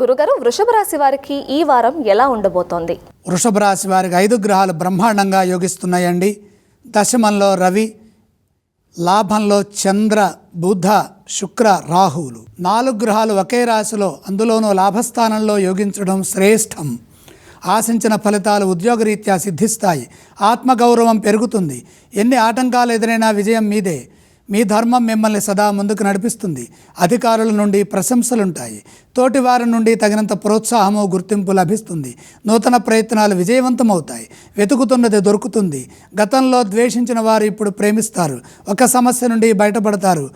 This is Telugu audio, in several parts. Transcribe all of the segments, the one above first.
గురుగారు వృషభ రాశి వారికి ఈ వారం ఎలా ఉండబోతోంది? వృషభ రాశి వారికి ఐదు గ్రహాలు బ్రహ్మాండంగా యోగిస్తున్నాయండి. దశమంలో రవి లాభంలో చంద్ర బుధ శుక్ర రాహువులు నాలుగు గ్రహాలు ఒకే రాశిలో అందులోనూ లాభస్థానంలో యోగించడం శ్రేష్టం. ఆశించిన ఫలితాలు ఉద్యోగరీత్యా సిద్ధిస్తాయి. ఆత్మగౌరవం పెరుగుతుంది. ఎన్ని ఆటంకాలు ఎదురైనా విజయం మీదే. మీ ధర్మం మిమ్మల్ని సదా ముందుకు నడిపిస్తుంది. అధికారుల నుండి ప్రశంసలుంటాయి. తోటివారి నుండి తగినంత ప్రోత్సాహము గుర్తింపు లభిస్తుంది. నూతన ప్రయత్నాలు విజయవంతమవుతాయి. వెతుకుతున్నది దొరుకుతుంది. గతంలో ద్వేషించిన వారు ఇప్పుడు ప్రేమిస్తారు. ఒక సమస్య నుండి బయటపడతారు.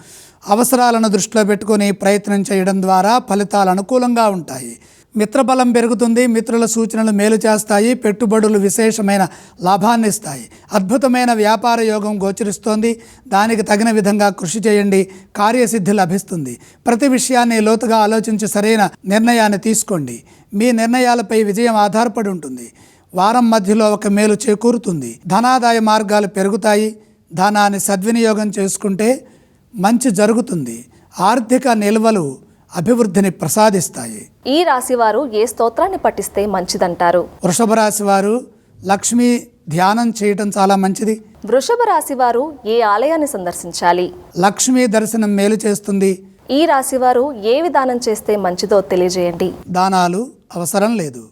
అవసరాలను దృష్టిలో పెట్టుకొని ప్రయత్నం చేయడం ద్వారా ఫలితాలు అనుకూలంగా ఉంటాయి. మిత్రబలం పెరుగుతుంది మిత్రుల సూచనలు మేలు చేస్తాయి పెట్టుబడులు విశేషమైన లాభాన్ని ఇస్తాయి. అద్భుతమైన వ్యాపార యోగం గోచరిస్తోంది. దానికి తగిన విధంగా కృషి చేయండి కార్యసిద్ధి లభిస్తుంది. ప్రతి విషయాన్ని లోతుగా ఆలోచించి సరైన నిర్ణయాన్ని తీసుకోండి. మీ నిర్ణయాలపై విజయం ఆధారపడి ఉంటుంది. వారం మధ్యలో ఒక మేలు చేకూరుతుంది. ధనాదాయ మార్గాలు పెరుగుతాయి. ధనాన్ని సద్వినియోగం చేసుకుంటే మంచి జరుగుతుంది. ఆర్థిక నిల్వలు అభివృద్ధిని ప్రసాదిస్తాయి. ఈ రాశి వారు ఏ స్తోత్రాన్ని పఠిస్తే మంచిదంటారు? వృషభ రాశి వారు లక్ష్మీ ధ్యానం చేయటం చాలా మంచిది. వృషభ రాశి వారు ఏ ఆలయాన్ని సందర్శించాలి? లక్ష్మీ దర్శనం మేలు చేస్తుంది. ఈ రాశి వారు ఏ విధానం చేస్తే మంచిదో తెలియజేయండి. దానాలు అవసరం లేదు.